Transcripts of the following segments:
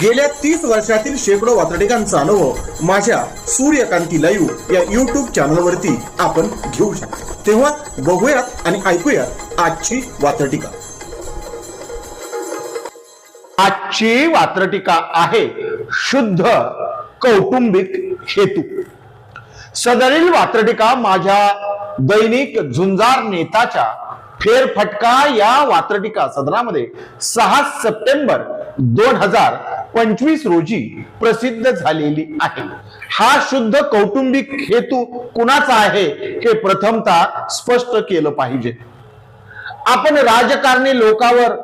गेल्या तीस वर्षातील शेकडो वातडिकांचा अनुभव माझ्या सूर्यकांती लाईव्ह या युट्यूब चॅनलवरती आपण घेऊ शकतो. तेव्हा बघूयात आणि ऐकूयात आजची वातडिका आजची वात्रटिका आहे शुद्ध कौटुंबिक हेतू. सदरील वात्रटिका माझ्या दैनिक झुंजार नेताच्या फेरफटका या वात्रटिका सदरामध्ये सहा सप्टेंबर दोन हजार पंचवीस रोजी प्रसिद्ध झालेली आहे. हा शुद्ध कौटुंबिक हेतू कुणाचा आहे हे प्रथमता स्पष्ट केलं पाहिजे. आपण राजकारणी लोकावर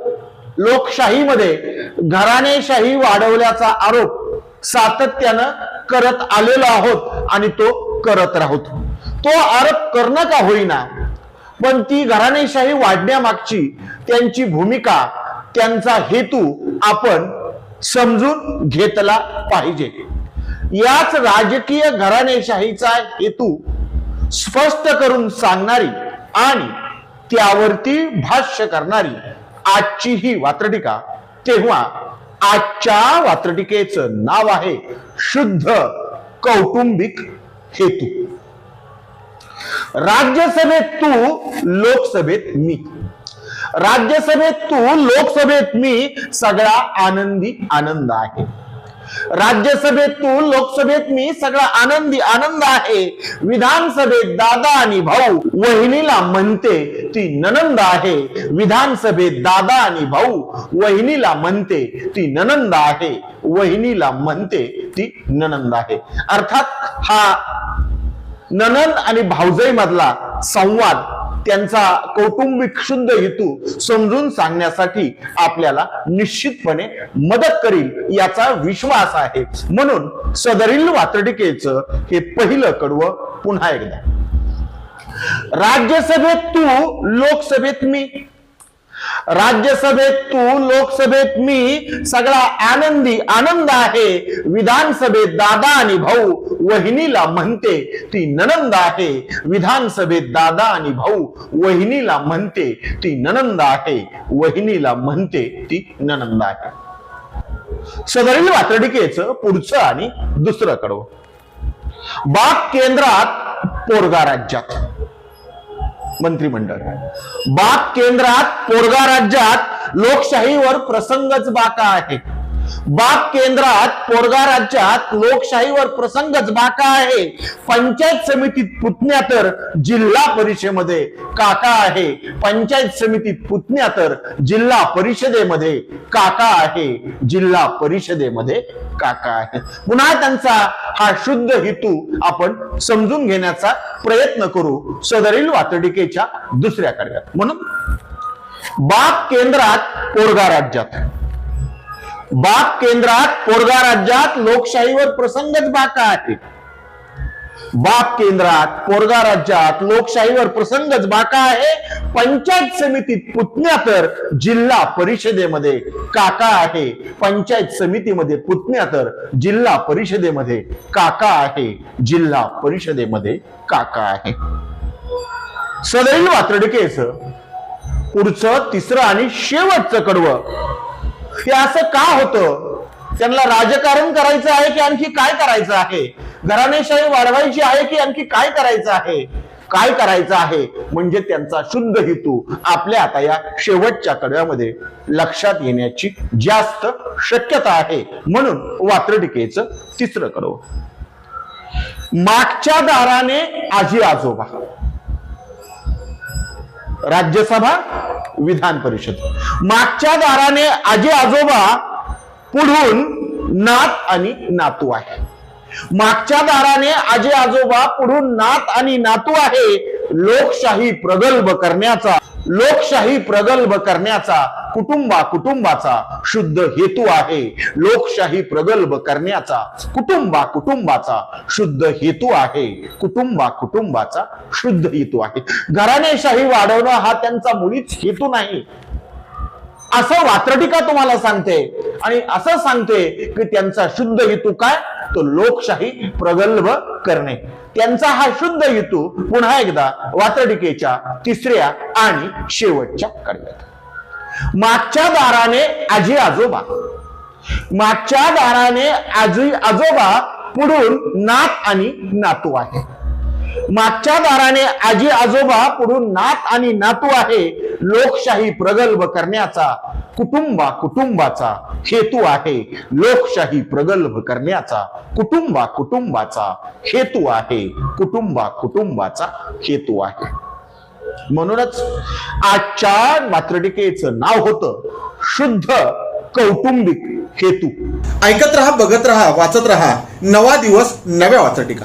लोकशाहीमध्ये घराणेशाही वाढवल्याचा आरोप सातत्यानं करत आलेलो आहोत आणि तो करत राहतो. तो आरोप करणं का होईना? पण ती घराणेशाही वाढण्यामागची त्यांची भूमिका त्यांचा हेतू आपण समजून घेतला पाहिजे. याच राजकीय घराणेशाहीचा हेतू स्पष्ट करून सांगणारी आणि त्यावरती भाष्य करणारी आजची ही वात्रटिका तेव्हा आजच्या वात्रटिकेचं नाव आहे शुद्ध कौटुंबिक हेतू. राज्यसभेत तू लोकसभेत मी. राज्यसभेत तू लोकसभेत मी सगळा आनंदी आनंद आहे. राज्यसभेत तू लोकसभेत मी सगळा आनंदी आनंद आहे. विधानसभेत दादा आणि भाऊ वहिनीला म्हणते ती ननंद आहे. विधानसभेत दादा आणि भाऊ वहिनीला म्हणते ती ननंद आहे. वहिनीला म्हणते ती ननंद आहे. अर्थात हा ननंद आणि भाऊजई मधला संवाद त्यांचा कौटुंबिक शुद्ध हेतू समजून सांगण्यासाठी आपल्याला निश्चितपणे मदत करील याचा विश्वास आहे. म्हणून सदरील वातडिकेचं हे पहिलं कडवं पुन्हा एकदा. राज्यसभेत तू लोकसभेत मी. राज्यसभेत तू लोकसभेत मी सगळा आनंदी आनंद आहे. विधानसभेत दादा आणि भाऊ वहिनीला म्हणते ती ननंद आहे. विधानसभेत दादा आणि भाऊ वहिनीला म्हणते ती ननंद आहे. वहिनीला म्हणते ती ननंद आहे. सदरील वातडिकेचं पुढचं आणि दुसरं कडवं. बाग केंद्रात पोरगा राज्यात. मंत्रिमंडळ. बाप केंद्रात पोरगा राज्यात लोकशाहीवर प्रसंगच बाका आहे. बाग केंद्रात पोरगा राज्यात लोकशाहीवर प्रसंगच बाका आहे. पंचायत समितीत पुतण्या तर जिल्हा परिषदेमध्ये काका आहे. पंचायत समितीत पुतण्या तर जिल्हा परिषदेमध्ये काका आहे. जिल्हा परिषदेमध्ये काका आहे. पुन्हा त्यांचा हा शुद्ध हेतू आपण समजून घेण्याचा प्रयत्न करू सदरील वातडिकेच्या दुसऱ्या कार्यात. म्हणून बाग केंद्रात पोरगा राज्यात. बाग केंद्रात पोरगा राज्यात लोकशाहीवर प्रसंगच बाका आहे. बाप केंद्रात पोरगा राज्यात लोकशाहीवर प्रसंगच बाका आहे. पंचायत समितीत पुतण्या तर जिल्हा परिषदेमध्ये काका आहे. पंचायत समितीमध्ये पुतण्या तर जिल्हा परिषदेमध्ये काका आहे. जिल्हा परिषदेमध्ये काका आहे. सदैव वात्रडिकेचं पुढचं तिसरं आणि शेवटचं कडवं हे असं का होतं? त्यांना राजकारण करायचं आहे की आणखी काय करायचं आहे? घराणेशाही वाढवायची आहे की आणखी काय करायचं आहे? काय करायचं आहे? म्हणजे त्यांचा शुद्ध हेतू आपल्या आता या शेवटच्या कडव्यामध्ये लक्षात येण्याची जास्त शक्यता आहे. म्हणून वात्रटिकेचं तिसरं कडव मागच्या दाराने आजी आजोबा. राज्यसभा विधान परिषद. मागच्या दाराने आजी आजोबा पुढून नात आणि नातू आहे. मागच्या दाराने आजी आजोबा पुढून नात आणि नातू आहे लोकशाही प्रगल्भ करण्याचा लोकशाही प्रगल्भ करण्याचा कुटुंबा कुटुंबाचा शुद्ध हेतू आहे. लोकशाही प्रगल्भ करण्याचा कुटुंबा कुटुंबाचा शुद्ध हेतू आहे. कुटुंबा कुटुंबाचा शुद्ध हेतू आहे. घराणेशाही वाढवणं हा त्यांचा मुळीच हेतू नाही. असं वात्रटिका तुम्हाला सांगते? आणि असं सांगते की त्यांचा शुद्ध हेतू काय? तो लोकशाही प्रगल्भ करणे. त्यांचा हा शुद्ध हेतू पुन्हा एकदा वात्रटिकेच्या तिसऱ्या आणि शेवटच्या कडव्यात. मागच्या दाराने आजी आजोबा. मागच्या दाराने आजी आजोबा पुढून नात आणि नातू आहे मागच्या दाराने आजी आजोबा पुढून नात आणि नातू आहे. लोकशाही प्रगल्भ करण्याचा कुटुंबा कुटुंबाचा हेतू आहे. लोकशाही प्रगल्भ करण्याचा कुटुंबा कुटुंबाचा हेतू आहे. कुटुंबा कुटुंबाचा हेतू आहे. म्हणूनच आजच्या मात्रटिकेचं नाव होतं शुद्ध कौटुंबिक हेतू. ऐकत रहा बघत रहा वाचत रहा. नवा दिवस नव्या वाचटिका.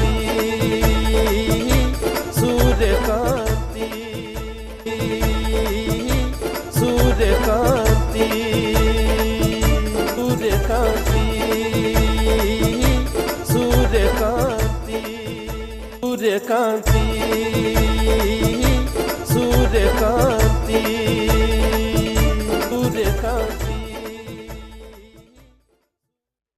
Sudekanti, Sudekanti.